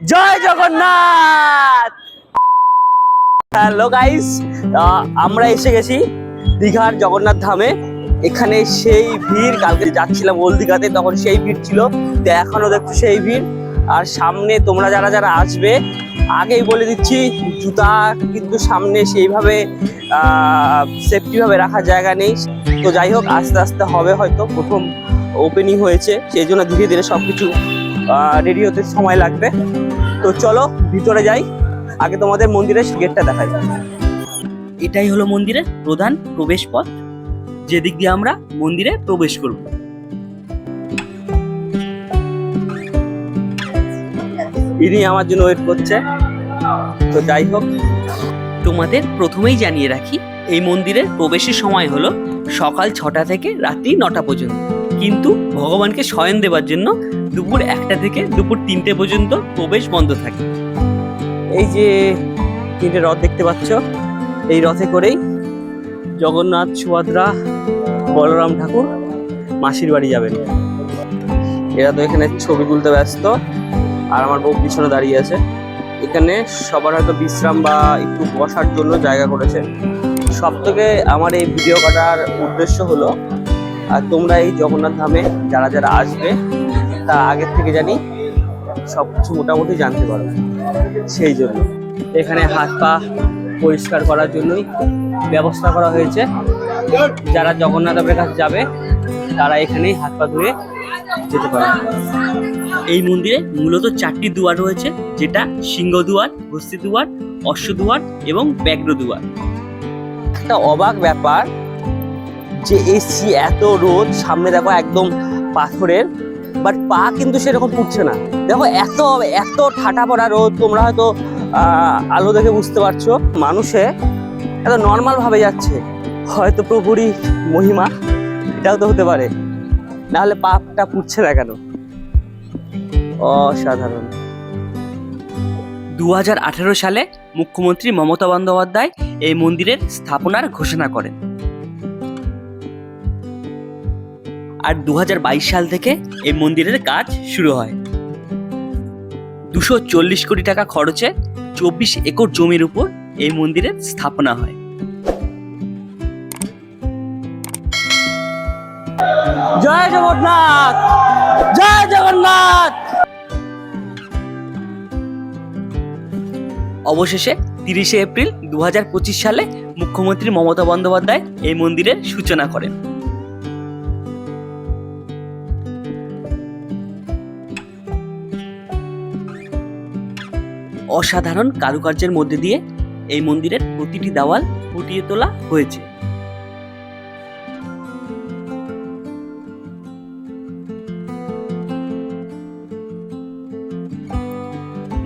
জয় Jagannath. Hello guys আমরা এসে গেছি দীঘার জগন্নাথ ধামে। এখানে সেই ভিড়, কালকে যাচ্ছিলাম ওল দীঘাতে তখন সেই ভিড় ছিল। তো, এখনও দেখছ সেই ভিড়। আর সামনে তোমরা যারা যারা আসবে, আগেই বলে দিচ্ছি, জুতা কিন্তু সামনে সেইভাবে সেফটিভাবে রাখার জায়গা নেই। তো যাই হোক, আস্তে আস্তে হবে হয়তো, প্রথম ওপেনিং হয়েছে। সেই জন্য ধীরে ধীরে সব কিছু রেডি হতে সময় লাগবে। তো চলো ভিতরে যাই। আগে তোমাদের মন্দিরের গেটটা দেখা দেখাই এটাই হলো মন্দিরের প্রধান প্রবেশ পথ। যেদিক দিয়ে আমরা মন্দিরে প্রবেশ করব। ইনি আমার জন্য ওয়েট করছে। তো যাই হোক। তোমাদের প্রথমেই জানিয়ে রাখি এই মন্দিরের প্রবেশের সময় হলো সকাল ছটা থেকে রাত্রি নটা পর্যন্ত। কিন্তু ভগবানকে শয়ন দেওয়ার জন্য দুপুর একটা থেকে দুপুর তিনটে পর্যন্ত প্রবেশ বন্ধ থাকে। এই যে তিনটে রথ দেখতে পাচ্ছ, এই রথে করেই জগন্নাথ, সুভদ্রা, বলরাম ঠাকুর মাসির বাড়ি যাবেন। এরা তো এখানে ছবি তুলতে ব্যস্ত, আর আমার বউ পিছনে দাঁড়িয়ে আছে। এখানে সবার হয়তো বিশ্রাম বা একটু বসার জন্য জায়গা করেছে। সব থেকে আমার এই ভিডিও কাটার উদ্দেশ্য হলো আর তোমরা এই জগন্নাথ ধামে যারা যারা আসবে, তা আগের থেকে জানি সব কিছু মোটামুটি জানতে পারো সেই জন্য। এখানে হাত পা পরিষ্কার করার জন্যই ব্যবস্থা করা হয়েছে। যারা জগন্নাথ ধামের কাছে যাবে, তারা এখানেই হাত পা ধুয়ে যেতে পারে এই মন্দিরে মূলত চারটি দুয়ার রয়েছে, যেটা সিংহ দুয়ার, হস্তি দুয়ার অশ্ব দুয়ার এবং ব্যাঘ্র দুয়ার। একটা অবাক ব্যাপার যে এসি এত রোদ, সামনে দেখো একদম পাথরের বাট পা কিন্তু সেরকম পুড়ছে না। দেখো এত এত ঠাটা পড়া রোদ, তোমরা হয়তো আলো দেখে বুঝতে পারছ, মানুষে এত নর্মাল ভাবে যাচ্ছে। হয়তো প্রভুরই মহিমা, এটাও তো হতে পারে। নাহলে পাপটা পুড়ছে না কেন? অসাধারণ। দু হাজার আঠারো সালে মুখ্যমন্ত্রী মমতা বন্দ্যোপাধ্যায় এই মন্দিরের স্থাপনার ঘোষণা করেন। আর দু হাজার বাইশ সাল থেকে এই মন্দিরের কাজ শুরু হয়। দুশো চল্লিশ কোটি টাকা খরচে চব্বিশ একর জমির উপর এই মন্দিরের স্থাপনা হয়। জয় জগন্নাথ! জয় জগন্নাথ! অবশেষে তিরিশে এপ্রিল দু হাজার পঁচিশ সালে মুখ্যমন্ত্রী মমতা বন্দ্যোপাধ্যায় এই মন্দিরের সূচনা করেন। অসাধারণ কারুকার্যের মধ্যে দিয়ে এই মন্দিরের প্রতিটি দেওয়াল ফুটিয়ে তোলা হয়েছে।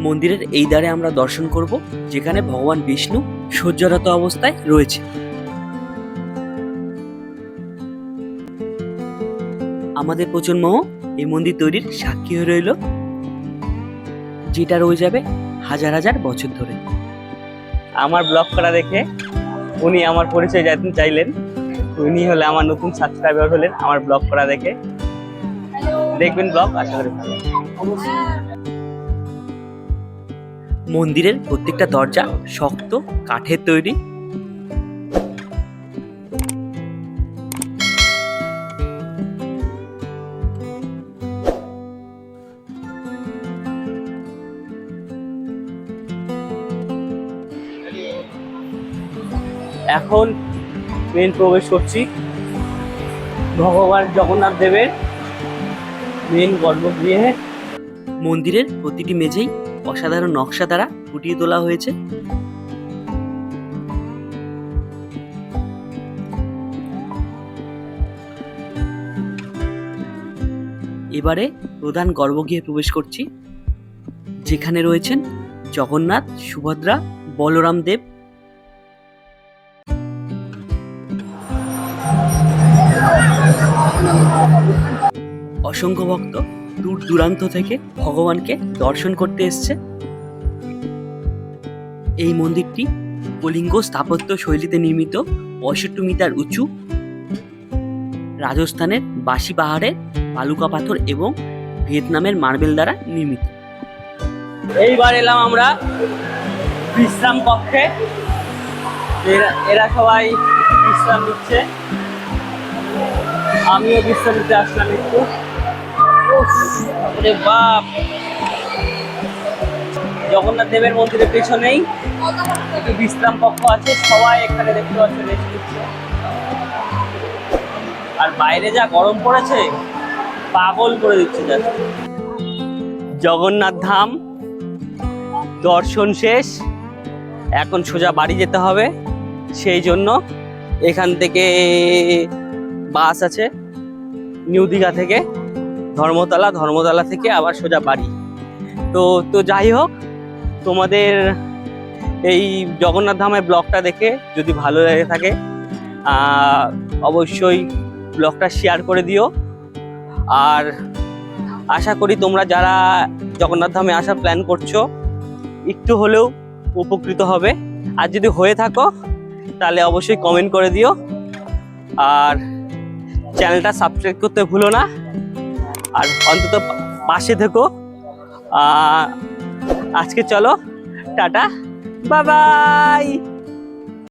মন্দিরের এই দ্বারে আমরা দর্শন করব, যেখানে ভগবান বিষ্ণু সজ্জারত অবস্থায় রয়েছে। আমাদের প্রজন্মও এই মন্দির তৈরির সাক্ষী হয়ে রইল, যেটা রয়ে যাবে হাজার হাজার বছর ধরে। আমার ব্লগ করা দেখে উনি আমার পরিচয় জানতে চাইলেন। উনি হলে আমার নতুন সাবস্ক্রাইবার হলেন আমার ব্লগ করা দেখে। দেখবেন ব্লগ আশা করি ভালো মন্দিরের প্রত্যেকটা দরজা শক্ত কাঠের তৈরি। এখন মেন প্রবেশ করছি। ভগবান জগন্নাথ দেবের মেন গর্ভগৃহে। মন্দিরের প্রতিটি মেঝেই অসাধারণ নকশা দ্বারা ফুটিয়ে তোলা হয়েছে। এবারে প্রধান গর্ভগৃহে প্রবেশ করছি। যেখানে রয়েছেন জগন্নাথ, সুভদ্রা, বলরাম দেব অসংখ্য ভক্ত দূর দূরান্ত থেকে ভগবানকে দর্শন করতে এসছে। এই মন্দিরটি কলিঙ্গ স্থাপত্য শৈলীতে নির্মিত পঁয়ষট্টি মিটার উঁচু, রাজস্থানের বাসি পাহাড়ের বালুকা পাথর এবং ভিয়েতনামের মার্বেল দ্বারা নির্মিত। এইবার এলাম আমরা বিশ্রাম কক্ষে। এরা সবাই বিশ্রাম নিচ্ছে। আমিও বিশ্রাম নিতে আসলাম একটু। বাপ। জগন্নাথ দেবের মন্দিরের পেছনেই একটু বিশ্রাম কক্ষ আছে, সবাই এখানে দেখতে পাচ্ছে আর বাইরে যা গরম পড়েছে, পাগল করে দিচ্ছে যা জগন্নাথ ধাম, দর্শন শেষ। এখন সোজা বাড়ি যেতে হবে, সেই জন্য এখান থেকে বাস আছে। নিউ দীঘা থেকে ধর্মতলা ধর্মতলা থেকে আবার সোজা বাড়ি। তো তো যাই হোক, তোমাদের এই জগন্নাথ ধামের ব্লগটা দেখে যদি ভালো লেগে থাকে অবশ্যই ব্লগটা শেয়ার করে দিও। আর আশা করি তোমরা যারা জগন্নাথ ধামে আসার প্ল্যান করছ, একটু হলেও উপকৃত হবে। আর যদি হয়ে থাকো, তাহলে অবশ্যই কমেন্ট করে দিও। আর চ্যানেলটা সাবস্ক্রাইব করতে ভুলো না। আর অন্তত পাশে থেকো। আজকে চলো টাটা বাবাই। বাই